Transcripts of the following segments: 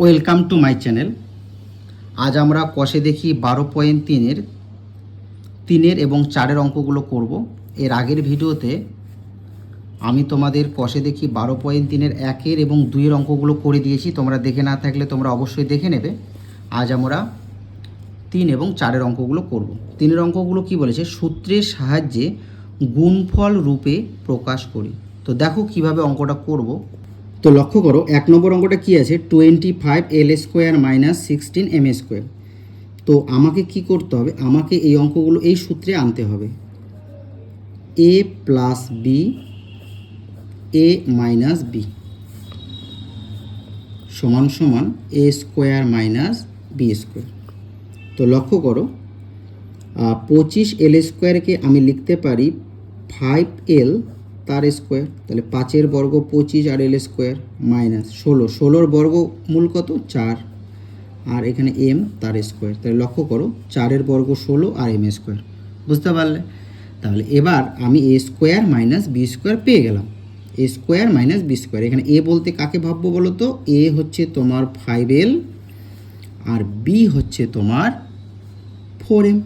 Welcome to my channel. আজ আমরা কষে দেখি বারো পয়েন্ট তিনের তিনের এবং চারের অঙ্কগুলো করব। এর আগের ভিডিওতে আমি তোমাদের কষে দেখি বারো পয়েন্ট তিনের, একের এবং দুইয়ের অঙ্কগুলো করে দিয়েছি। তোমরা দেখে না থাকলে তোমরা অবশ্যই দেখে নেবে। আজ আমরা তিন এবং চারের অঙ্কগুলো করব। তিনের অঙ্কগুলো কি বলেছে? সূত্রের সাহায্যে গুণফল রূপে প্রকাশ করি। তো দেখো কীভাবে অঙ্কটা করব। তো লক্ষ্য করো, এক নম্বর অঙ্কটা কি আছে? Twenty five L square minus sixteen M square তো আমাকে কি করতে হবে? আমাকে এই অঙ্কগুলো এই সূত্রে আনতে হবে। A plus B A minus B সমান সমান A square minus B square তো লক্ষ্য করো পঁচিশ এল স্কোয়ারকে আমি লিখতে পারি ফাইভ এল তার স্কোয়ার তাহলে পাঁচের বর্গ পঁচিশ আর এল স্কোয়ার মাইনাস ষোলো। ষোলোর বর্গ মূল কত? চার। আর এখানে এম তার স্কোয়ার তাহলে লক্ষ্য করো, চারের বর্গ ষোলো আর এম স্কোয়ার বুঝতে পারলে? তাহলে এবার আমি A square minus B square পেয়ে গেলাম। A square minus B square এখানে এ বলতে কাকে ভাববো বলো তো? এ হচ্ছে তোমার ফাইভ এল আর বি হচ্ছে তোমার ফোর এম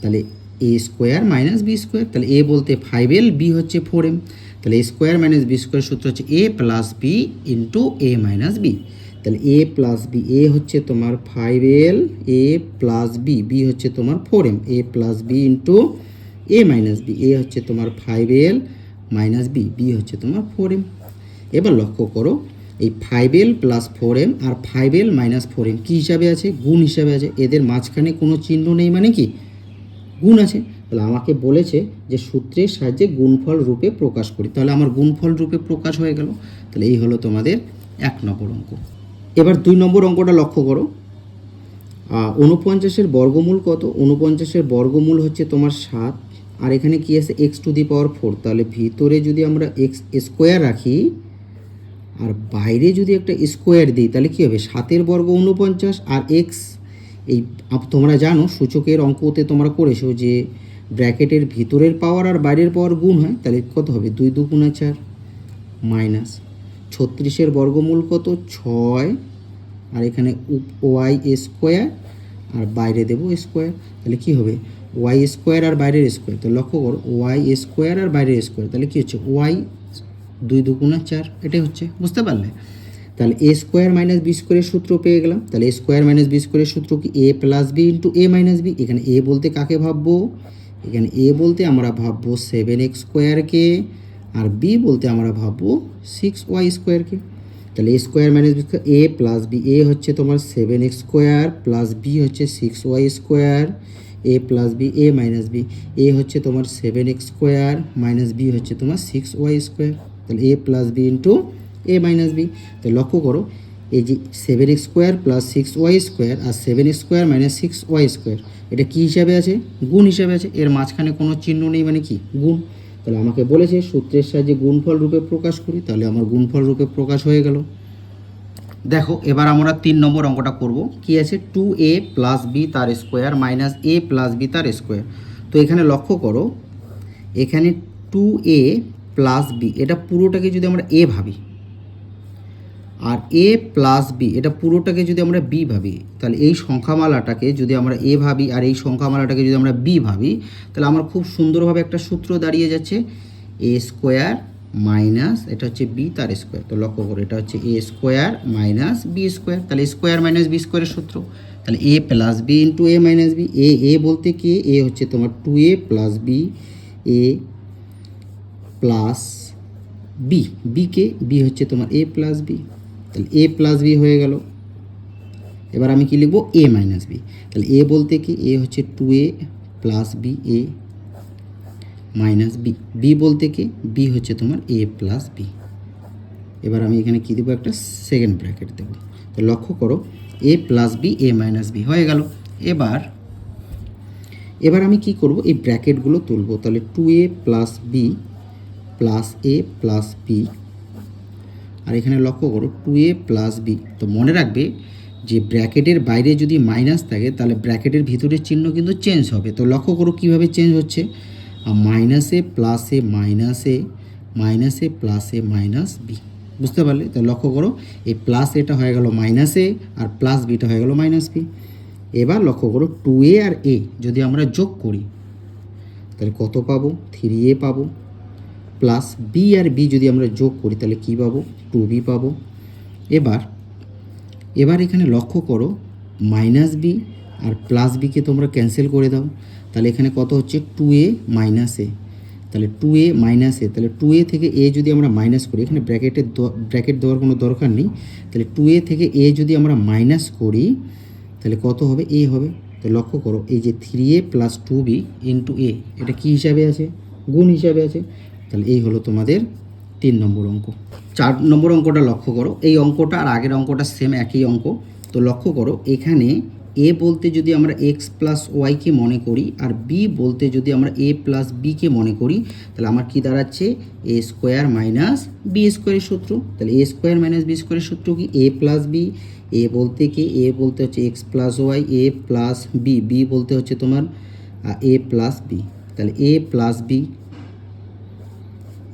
তাহলে A square minus B square তাহলে এ বলতে ফাইভ এল বি হচ্ছে ফোর এম তাহলে A square minus B square সূত্র হচ্ছে A plus B into A minus B তাহলে এ প্লাস বি এ হচ্ছে তোমার five L A plus B B হচ্ছে তোমার four M A plus B into A minus B A হচ্ছে তোমার five L minus B B হচ্ছে তোমার four M এবার লক্ষ্য করো, এই five L plus four M আর five L minus four M কী হিসাবে আছে? গুণ হিসাবে আছে। এদের মাঝখানে কোনো চিহ্ন নেই মানে কি? গুণ আছে, তাহলে আমাকে বলেছে যে সূত্রের সাহায্যে গুণফল রূপে প্রকাশ করি। তাহলে আমার গুণফল রূপে প্রকাশ হয়ে গেল। তাহলে এই হলো তোমাদের এক নম্বর অঙ্ক। এবার দুই নম্বর অঙ্কটা লক্ষ্য করো। উনপঞ্চাশের বর্গমূল কত? উনপঞ্চাশের বর্গমূল হচ্ছে তোমার সাত। আর এখানে কি আছে? X to the power four. তাহলে ভিতরে যদি আমরা এক্স স্কোয়ার রাখি, আর বাইরে যদি একটা স্কোয়ার দিই, তাহলে কী হবে? সাতের বর্গ উনপঞ্চাশ আর এক্স এই তোমরা জানো, সূচকের অঙ্কতে তোমরা করেছ যে ব্র্যাকেটের ভিতরের পাওয়ার আর বাইরের পাওয়ার গুণ হয়, তাহলে কত হবে? দুই দুগুণা চার মাইনাস ছত্রিশের বর্গমূল কত? ছয়। আর এখানে ওয়াই স্কোয়ার আর বাইরে দেবো স্কোয়ার তাহলে কি হবে? ওয়াই স্কোয়ার আর বাইরের স্কোয়ার তো লক্ষ্য করো ওয়াই স্কোয়ার আর বাইরের স্কোয়ার তাহলে কী হচ্ছে? ওয়াই দুই দুগুণা চার, এটাই হচ্ছে। বুঝতে পারলে? তাহলে এ স্কোয়ার মাইনাস বি স্কোয়ারের সূত্র পেয়ে গেলাম। তাহলে এ স্কোয়ার মাইনাস বি স্কোয়ারের সূত্র কি A plus B into A minus B এখানে এ বলতে কাকে ভাববো? এখানে এ বলতে আমরা ভাববো সেভেন এক্স স্কোয়ারকে আর বি বলতে আমরা ভাববো সিক্স ওয়াই স্কোয়ারকে তাহলে A square minus B square A plus B A হচ্ছে তোমার seven X square plus B হচ্ছে six Y square A plus B A minus B A হচ্ছে তোমার seven X square minus B হচ্ছে তোমার six Y square তাহলে A plus B into A minus B তো লক্ষ্য করো, এই যে seven square plus six Y square আর seven square minus six Y square এটা কী হিসাবে আছে? গুণ হিসাবে আছে। এর মাঝখানে কোনো চিহ্ন নেই মানে কি? গুণ। তাহলে আমাকে বলেছে সূত্রের সাহায্যে গুণফল রূপে প্রকাশ করি, তাহলে আমার গুণফল রূপে প্রকাশ হয়ে গেল। দেখো, এবার আমরা তিন নম্বর অঙ্কটা করব। কি আছে? টু এ প্লাস বি তার square minus A plus B তার স্কোয়ার তো এখানে লক্ষ্য করো, এখানে টু এ প্লাস বি এটা পুরোটাকে যদি আমরা এ ভাবি আর এ প্লাস বি এটা পুরোটাকে যদি আমরা বি ভাবি, তাহলে এই সংখ্যামালাটাকে যদি আমরা এ ভাবি আর এই সংখ্যামালাটাকে যদি আমরা বি ভাবি, তাহলে আমার খুব সুন্দরভাবে একটা সূত্র দাঁড়িয়ে যাচ্ছে। এ স্কোয়ার মাইনাস এটা হচ্ছে বি তার স্কোয়ার তো লক্ষ্য করো, এটা হচ্ছে A square minus B square তাহলে স্কোয়ার মাইনাস বি স্কোয়ারের সূত্র। তাহলে A plus B into A minus B A A বলতে কি? এ হচ্ছে তোমার two A plus B A plus B bike B হচ্ছে তোমার এ প্লাস বি তাহলে এ প্লাস বি হয়ে গেল। এবার আমি কি লিখব? এ মাইনাস বি তাহলে এ বলতে কি? এ হচ্ছে two A plus B A minus B B বলতে কি? বি হচ্ছে তোমার এ প্লাস বি এবার আমি এখানে কি দেবো? একটা সেকেন্ড ব্র্যাকেট দেবো। তো লক্ষ্য করো A plus B A minus B হয়ে গেল। এবার এবার আমি কি করব? এই ব্র্যাকেটগুলো তুলবো। তাহলে two A plus B plus A plus B আর এখানে লক্ষ্য করো টু এ প্লাস বি তো মনে রাখবে যে ব্র্যাকেটের বাইরে যদি মাইনাস থাকে, তাহলে ব্র্যাকেটের ভিতরের চিহ্ন কিন্তু চেঞ্জ হবে। তো লক্ষ্য করো কীভাবে চেঞ্জ হচ্ছে। মাইনাসে প্লাসে মাইনাসে মাইনাসে প্লাসে মাইনাস বি বুঝতে পারলে? তো লক্ষ্য করো, এই প্লাস এটা হয়ে গেল মাইনাস আর প্লাস বিটা হয়ে গেল মাইনাস বি এবার লক্ষ্য করো টু এ আর এ যদি আমরা যোগ করি, তাহলে কত পাবো? থ্রি এ পাবো। প্লাস বি আর বি যদি আমরা যোগ করি, তাহলে কী পাবো? টু বি পাবো। এবার এবার এখানে লক্ষ্য করো মাইনাস বি আর প্লাস বিকে তোমরা ক্যান্সেল করে দাও। তাহলে এখানে কত হচ্ছে? টু এ মাইনাস এ তাহলে টু এ মাইনাস এ তাহলে টু এ থেকে এ যদি আমরা মাইনাস করি, এখানে ব্র্যাকেটের ব্র্যাকেট দেওয়ার কোনো দরকার নেই। তাহলে টু এ থেকে এ যদি আমরা মাইনাস করি, তাহলে কত হবে? এ হবে। তো লক্ষ্য করো, এই যে three A plus two B into A এটা কী হিসাবে আছে? গুণ হিসাবে আছে। তাহলে এই হলো তোমাদের তিন নম্বর অঙ্ক। চার নম্বর অঙ্কটা লক্ষ্য করো। এই অঙ্কটা আর আগের অঙ্কটা সেম একই অঙ্ক। তো লক্ষ্য করো, এখানে এ বলতে যদি আমরা এক্স প্লাস ওয়াইকে মনে করি আর বি বলতে যদি আমরা এ প্লাস বিকে মনে করি, তাহলে আমার কি দাঁড়াচ্ছে? এ স্কোয়ার মাইনাস বি স্কোয়ারের সূত্র। তাহলে এ স্কোয়ার মাইনাস বি স্কোয়ারের সূত্র কি? এ প্লাস বি এ বলতে কি? এ বলতে হচ্ছে X plus Y A plus B B বলতে হচ্ছে তোমার এ প্লাস বি তাহলে A plus B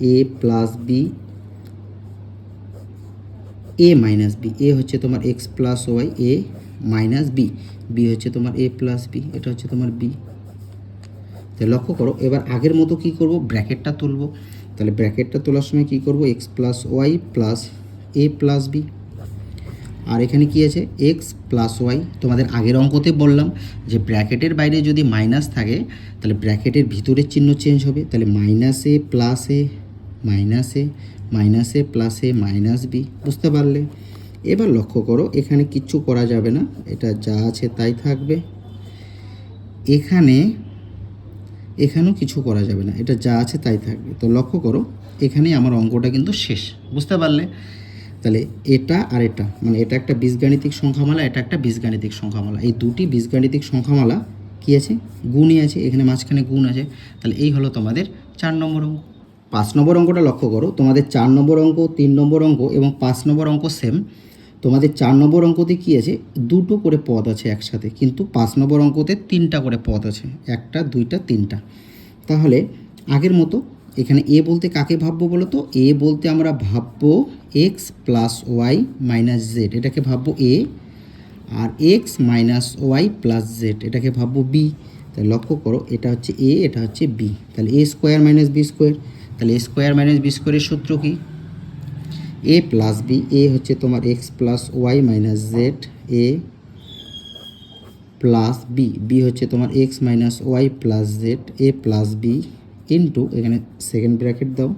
A plus B A minus B A হচ্ছে তোমার X plus Y A minus B B হচ্ছে তোমার এ প্লাস বি এটা হচ্ছে তোমার বি তাহলে লক্ষ্য করো, এবার আগের মতো কি করব? ব্র্যাকেটটা তুলবো। তাহলে ব্র্যাকেটটা তোলার সময় কি করব? X plus Y plus A plus B আর এখানে কি আছে? এক্স প্লাস ওয়াই তোমাদের আগের অঙ্কতে বললাম যে ব্র্যাকেটের বাইরে যদি মাইনাস থাকে, তাহলে ব্র্যাকেটের ভিতরের চিহ্ন চেঞ্জ হবে। তাহলে minus A plus A minus A minus A plus A, minus B, বুঝতে পারলে? এবার লক্ষ্য করো, এখানে কিচ্ছু করা যাবে না, এটা যা আছে তাই থাকবে। এখানে, এখানেও কিছু করা যাবে না, এটা যা আছে তাই থাকবে। তো লক্ষ্য করো এখানে আমার অঙ্কটা কিন্তু শেষ, বুঝতে পারলে? তাহলে এটা আর এটা মানে এটা একটা বীজগাণিতিক সংখ্যামালা, এটা একটা বীজগাণিতিক সংখ্যামালা। এই দুটি বীজগাণিতিক সংখ্যামালা কি আছে? গুণই আছে, এখানে মাঝখানে গুণ আছে। তাহলে এই হলো তোমাদের চার নম্বর অঙ্ক। পাঁচ নম্বর অঙ্কটা লক্ষ্য করো। তোমাদের চার নম্বর অঙ্ক, তিন নম্বর অঙ্ক এবং পাঁচ নম্বর অঙ্ক সেম তোমাদের চার নম্বর অঙ্কতে কী আছে? দুটো করে পদ আছে একসাথে, কিন্তু পাঁচ নম্বর অঙ্কতে তিনটা করে পদ আছে, একটা, দুইটা, তিনটা। তাহলে আগের মতো এখানে এ বলতে কাকে ভাববো বলো তো? এ বলতে আমরা ভাববো X plus Y minus Z এটাকে ভাববো A R X minus Y plus Z এটাকে ভাববো বি তাহলে লক্ষ্য করো, এটা হচ্ছে এ এটা হচ্ছে বি তাহলে A square minus B square তাহলে স্কোয়ার মাইনাস বি স্কোয়ারের সূত্র কি? এ প্লাস বি এ হচ্ছে তোমার X plus Y minus Z A plus B B হচ্ছে তোমার X minus Y plus Z A plus B into এখানে সেকেন্ড ব্র্যাকেট দাও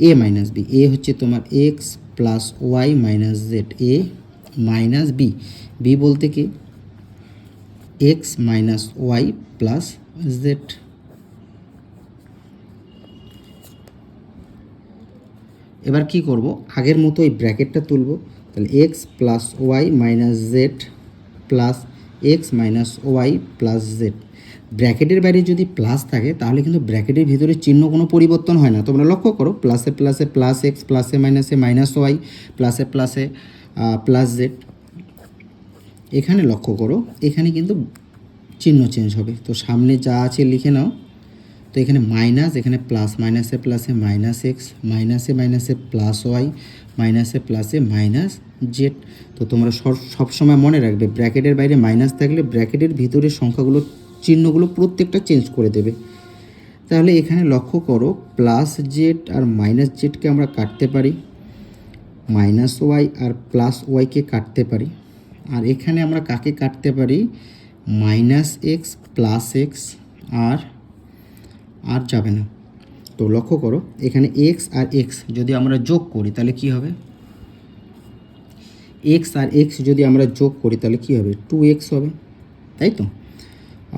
এ মাইনাস বি এ হচ্ছে তোমার X plus Y minus Z A minus B B বলতে কি? X minus Y plus Z এবার কি করব? আগের মতো এই ব্র্যাকেটটা তুলব। তাহলে X plus Y minus Z plus X minus Y plus Z ব্র্যাকেটের বাইরে যদি প্লাস থাকে, তাহলে কিন্তু ব্র্যাকেটের ভিতরে চিহ্ন কোনো পরিবর্তন হয় না। তোমরা লক্ষ্য করো প্লাসে প্লাসে প্লাস এক্স প্লাসে মাইনাসে মাইনাস ওয়াই প্লাসে প্লাসে প্লাস জেড এখানে লক্ষ্য করো, এখানে কিন্তু চিহ্ন চেঞ্জ হবে। তো সামনে যা আছে লিখে নাও। তো এখানে মাইনাস এখানে প্লাস মাইনাসে প্লাসে মাইনাস এক্স মাইনাসে মাইনাসে প্লাস ওয়াই মাইনাসে প্লাসে মাইনাস জেড তো তোমরা সব সবসময় মনে রাখবে ব্র্যাকেটের বাইরে মাইনাস থাকলে ব্র্যাকেটের ভিতরের সংখ্যাগুলো, চিহ্নগুলো প্রত্যেকটা চেঞ্জ করে দেবে। তাহলে এখানে লক্ষ্য করো প্লাস জেড আর মাইনাস জেডকে আমরা কাটতে পারি মাইনাস ওয়াই আর প্লাস ওয়াইকে কাটতে পারি। আর এখানে আমরা কাকে কাটতে পারি মাইনাস এক্স প্লাস এক্স আর আর যাবে না। তো লক্ষ্য করো, এখানে এক্স আর এক্স যদি আমরা যোগ করি, তাহলে কি হবে? এক্স আর এক্স যদি আমরা যোগ করি, তাহলে কি হবে? টু এক্স হবে, তাই তো?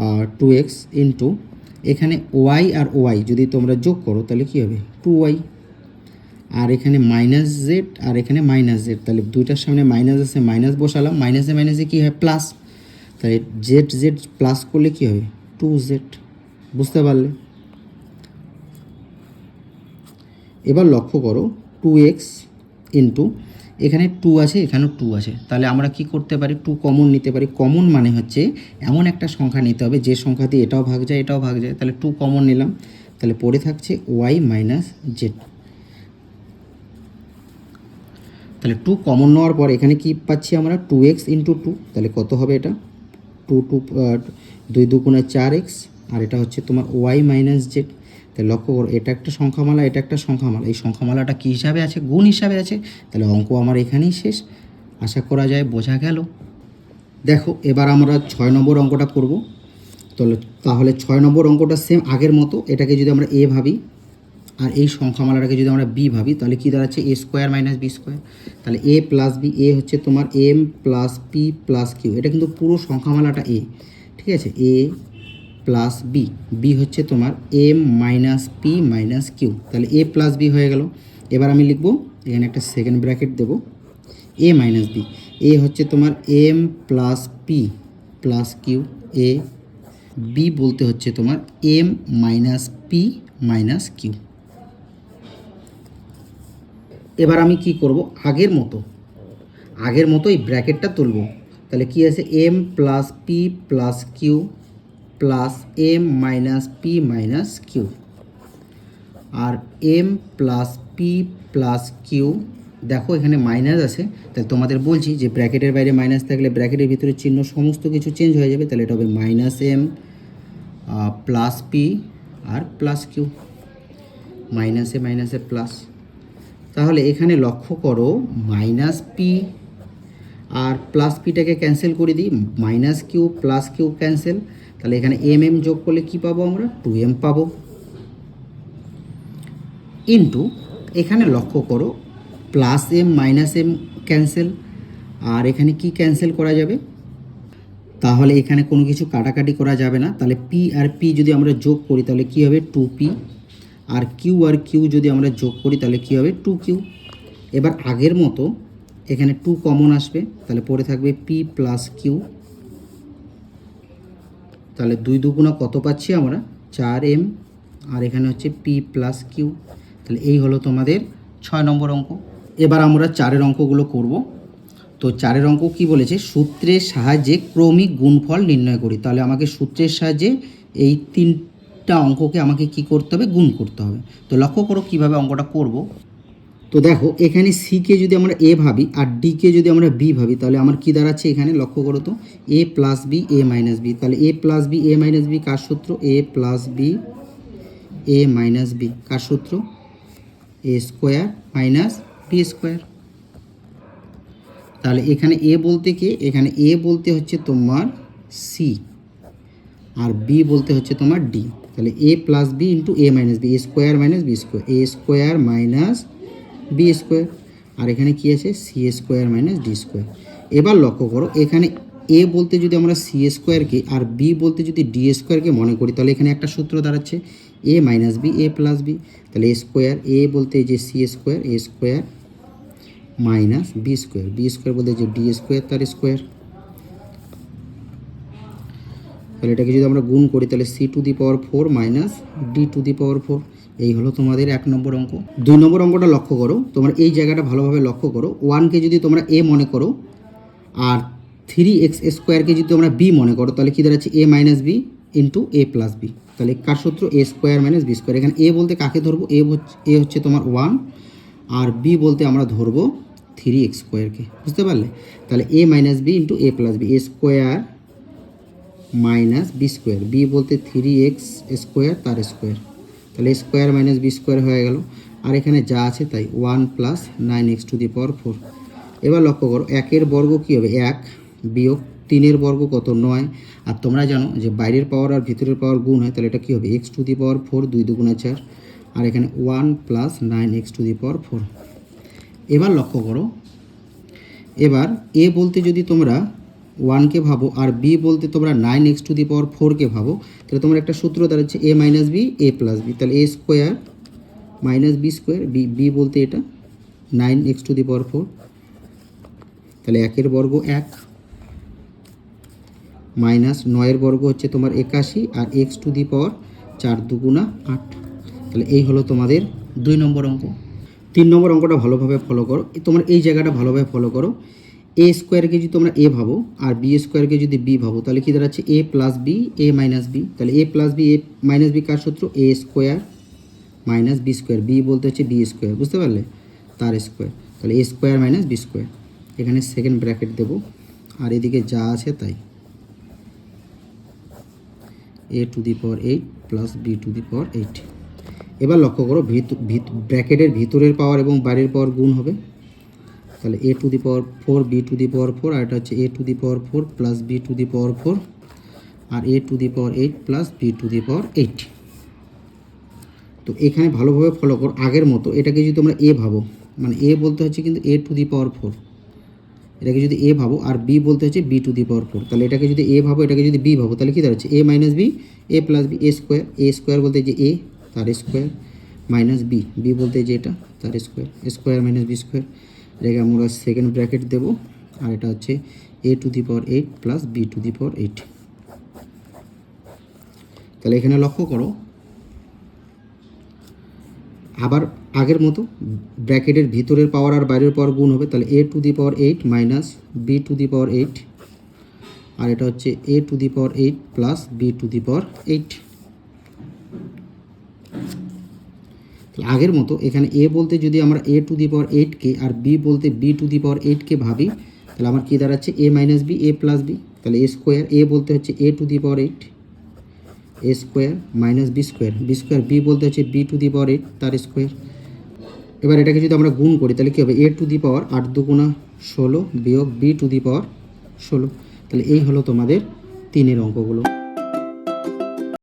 আর টু এক্স ইন্টু এখানে ওয়াই আর ওয়াই যদি তোমরা যোগ করো, তাহলে কি হবে? টু ওয়াই আর এখানে মাইনাস জেড আর এখানে মাইনাস জেড তাহলে দুইটার সামনে মাইনাস আছে মাইনাস বসালাম মাইনাসে মাইনাসে কী হয়? প্লাস তাহলে জেড জেড প্লাস করলে কী হবে? টু জেড বুঝতে পারলে? এবার লক্ষ্য করো টু এক্স ইন্টু এখানে টু আছে, এখানেও টু আছে। তাহলে আমরা কি করতে পারি? টু কমন নিতে পারি। কমন মানে হচ্ছে এমন একটা সংখ্যা নিতে হবে, যে সংখ্যা দিয়ে এটাও ভাগ যায়, এটাও ভাগ যায়। তাহলে টু কমন নিলাম। তাহলে পড়ে থাকছে ওয়াই মাইনাস জেড তাহলে টু কমন নেওয়ার পর এখানে কি পাচ্ছি আমরা? টু এক্স ইন্টু টু তাহলে কত হবে এটা? টু টু দুই দুগুণে চার এক্স আর এটা হচ্ছে তোমার ওয়াই মাইনাস জেড তাহলে লক্ষ্য করো, এটা একটা সংখ্যামালা, এটা একটা সংখ্যামালা। এই সংখ্যামালাটা কী হিসাবে আছে? গুণ হিসাবে আছে। তাহলে অঙ্ক আমার এখানেই শেষ। আশা করা যায় বোঝা গেল। দেখো, এবার আমরা ছয় নম্বর অঙ্কটা করব। তাহলে তাহলে ছয় নম্বর অঙ্কটা সেম আগের মতো। এটাকে যদি আমরা এ ভাবি, আর এই সংখ্যামালাটাকে যদি আমরা বি ভাবি, তাহলে কী দাঁড়াচ্ছে? A square minus B square তাহলে এ প্লাস বি এ হচ্ছে তোমার M plus P plus Q এটা কিন্তু পুরো সংখ্যামালাটা এ ঠিক আছে? এ প্লাস বি বি হচ্ছে তোমার M minus P minus Q তাহলে এ প্লাস বি হয়ে গেল। এবার আমি লিখব, এখানে একটা সেকেন্ড ব্র্যাকেট দেবো এ মাইনাস বি এ হচ্ছে তোমার M plus P plus Q A B বলতে হচ্ছে তোমার M minus P minus Q এবার আমি কি করব? আগের মতো আগের মতো এই ব্র্যাকেটটা তুলব। তাহলে কি আছে? M plus P plus Q plus M minus P minus Q. আর M plus P plus Q, দেখো এখানে মাইনাস আছে, তাহলে তোমাদের বলছি যে ব্র্যাকেটের বাইরে মাইনাস থাকলে ব্র্যাকেটের ভিতরে চিহ্ন সমস্ত কিছু চেঞ্জ হয়ে যাবে, তাহলে এটা হবে মাইনাস এম প্লাস পি আর প্লাস কিউ। মাইনাসে মাইনাসে প্লাস। তাহলে এখানে লক্ষ্য করো, মাইনাস পি আর প্লাস পিটাকে ক্যান্সেল করে দিই minus Q plus Q cancel তাহলে এখানে এম এম যোগ করলে কি পাবো আমরা? টু এম পাবো। ইন্টু এখানে লক্ষ্য করো plus M minus M cancel আর এখানে কি ক্যান্সেল করা যাবে? তাহলে এখানে কোনো কিছু কাটাকাটি করা যাবে না। তাহলে পি আর পি যদি আমরা যোগ করি, তাহলে কি হবে? টু পি আর কিউ আর কিউ যদি আমরা যোগ করি, তাহলে কি হবে? টু কিউ এবার আগের মতো এখানে টু কমন আসবে, তাহলে পড়ে থাকবে পি প্লাস কিউ তাহলে দুই দুগুণা কত পাচ্ছি আমরা? চার এম আর এখানে হচ্ছে পি প্লাস কিউ তাহলে এই হলো তোমাদের ছয় নম্বর অঙ্ক। এবার আমরা চারের অঙ্কগুলো করব। তো চারের অঙ্ক কি বলেছে? সূত্রের সাহায্যে ক্রমিক গুণফল নির্ণয় করি। তাহলে আমাকে সূত্রের সাহায্যে এই তিনটা অঙ্ককে আমাকে কি করতে হবে? গুণ করতে হবে। তো লক্ষ্য করো কীভাবে অঙ্কটা করব। তো দেখো, এখানে সিকে যদি আমরা এ ভাবি আর ডিকে যদি আমরা বি ভাবি, তাহলে আমার কি দাঁড়াচ্ছে এখানে? লক্ষ্য করো তো A plus B A minus B তাহলে A plus B A minus B কার সূত্র? A plus B A minus B কার সূত্র? A square minus B square তাহলে এখানে এ বলতে কি? এখানে এ বলতে হচ্ছে তোমার সি আর বি বলতে হচ্ছে তোমার ডি তাহলে A plus B into A minus B A square minus B square A square minus B square আর এখানে কি আছে? C square minus D square এবার লক্ষ্য করো, এখানে এ বলতে যদি আমরা সি স্কোয়ারকে আর বি বলতে যদি ডি স্কোয়ারকে মনে করি, তাহলে এখানে একটা সূত্র দাঁড়াচ্ছে। A minus B A plus B তাহলে এ স্কোয়ার এ বলতে যে C square A square minus B square B square বলতে যে ডি স্কোয়ার তার স্কোয়ার তাহলে এটাকে যদি আমরা গুণ করি, তাহলে C to the power four minus D to the power four এই হলো তোমাদের এক নম্বর অঙ্ক। দুই নম্বর অঙ্কটা লক্ষ্য করো। তোমরা এই জায়গাটা ভালোভাবে লক্ষ্য করো। ওয়ানকে যদি তোমরা এ মনে করো, আর থ্রি এক্স স্কোয়ারকে যদি তোমরা বি মনে করো, তাহলে কী দাঁড়াচ্ছে? A minus B into A plus B তাহলে কার সূত্র? A square minus B square এখানে এ বলতে কাকে ধরবো? এ হচ্ছে এ হচ্ছে তোমার ওয়ান আর বি বলতে আমরা ধরবো থ্রি এক্স স্কোয়ারকে বুঝতে পারলে? তাহলে A minus B into A plus B A square minus B square B বলতে থ্রি এক্স স্কোয়ার তার স্কোয়ার তাহলে স্কোয়ার মাইনাস বি স্কোয়ার হয়ে গেল। আর এখানে যা আছে তাই one plus nine X to the power four এবার লক্ষ্য করো, একের বর্গ কী হবে? এক বিয়োগ তিনের বর্গ কত? নয়। আর তোমরা জানো যে বাইরের পাওয়ার আর ভিতরের পাওয়ার গুণ হয়, তাহলে এটা কী হবে? X to the power four দুই দুগুণে চার। আর এখানে one plus nine X to the power four এবার লক্ষ্য করো, এবার এ বলতে যদি তোমরা ওয়ানকে ভাবো, আর বি বলতে তোমরা nine X to the power ফোরকে ভাবো তাহলে তোমার একটা সূত্র দাঁড়াচ্ছে A minus B A plus B তাহলে A square minus B square B B বলতে এটা nine X to the power four তাহলে একের বর্গ এক মাইনাস নয়ের বর্গ হচ্ছে তোমার একাশি, আর এক্স টু দি পাওয়ার চার দুগুণা আট। তাহলে এই হলো তোমাদের দুই নম্বর অঙ্ক। তিন নম্বর অঙ্কটা ভালোভাবে ফলো করো। তোমার এই জায়গাটা ভালোভাবে ফলো করো। এ স্কোয়ারকে যদি তোমরা এ ভাবো আর বি স্কোয়ারকে যদি বি ভাবো, তাহলে কি দাঁড়াচ্ছে? A plus B A minus B তাহলে A plus B A minus B কার সূত্র? A square minus B square B বলতে হচ্ছে বি স্কোয়ার বুঝতে পারলে? তার স্কোয়ার তাহলে A square minus B square এখানে সেকেন্ড ব্র্যাকেট দেব। আর এদিকে যা আছে তাই। A to the power eight plus B to the power eight এবার লক্ষ্য করো, ভিত ব্র্যাকেটের ভিতরের পাওয়ার এবং বাইরের পাওয়ার গুণ হবে। তাহলে A to the power four B to the power four আর এটা হচ্ছে A to the power four plus B to the power four R A to the power eight plus B to the power eight তো এখানে ভালোভাবে follow করো, আগের মতো। এটাকে যদি তোমরা এ ভাবো মানে এ বলতে হচ্ছে কিন্তু এ টু দি পাওয়ার ফোর এটাকে যদি এ ভাবো, আর বি বলতে হচ্ছে B to the power four তাহলে এটাকে যদি এ ভাবো, এটাকে যদি বি ভাবো, তাহলে কী দাঁড়াচ্ছে? A minus B A plus B A square A square বলতে যে এ তার স্কোয়ার মাইনাস বি বি বলতে যে এটা, তার square square minus B square এটাকে আমরা সেকেন্ড ব্র্যাকেট দেবো। আর এটা হচ্ছে A to the power eight plus B to the power eight তাহলে এখানে লক্ষ্য করো, আবার আগের মতো ব্র্যাকেটের ভিতরের পাওয়ার আর বাইরের পাওয়ার গুণ হবে। তাহলে A to the power eight minus B to the power eight আর এটা হচ্ছে A to the power eight plus B to the power eight আগের মতো এখানে এ বলতে যদি আমরা এ টু দি পাওয়ার এইটকে আর বি বলতে বি টু দি পাওয়ার এইটকে ভাবি, তাহলে আমার কী দাঁড়াচ্ছে? A minus B A plus B তাহলে এ স্কোয়ার এ বলতে হচ্ছে A to the power eight A square minus B square B square B বলতে হচ্ছে B to the power eight তার স্কোয়ার এবার এটাকে যদি আমরা গুণ করি, তাহলে কী হবে? এ টু দি পাওয়ার আট দুগুণা ষোলো বিয়োগ বি টু দি পাওয়ার ষোলো। তাহলে এই হলো তোমাদের তিনের অঙ্কগুলো।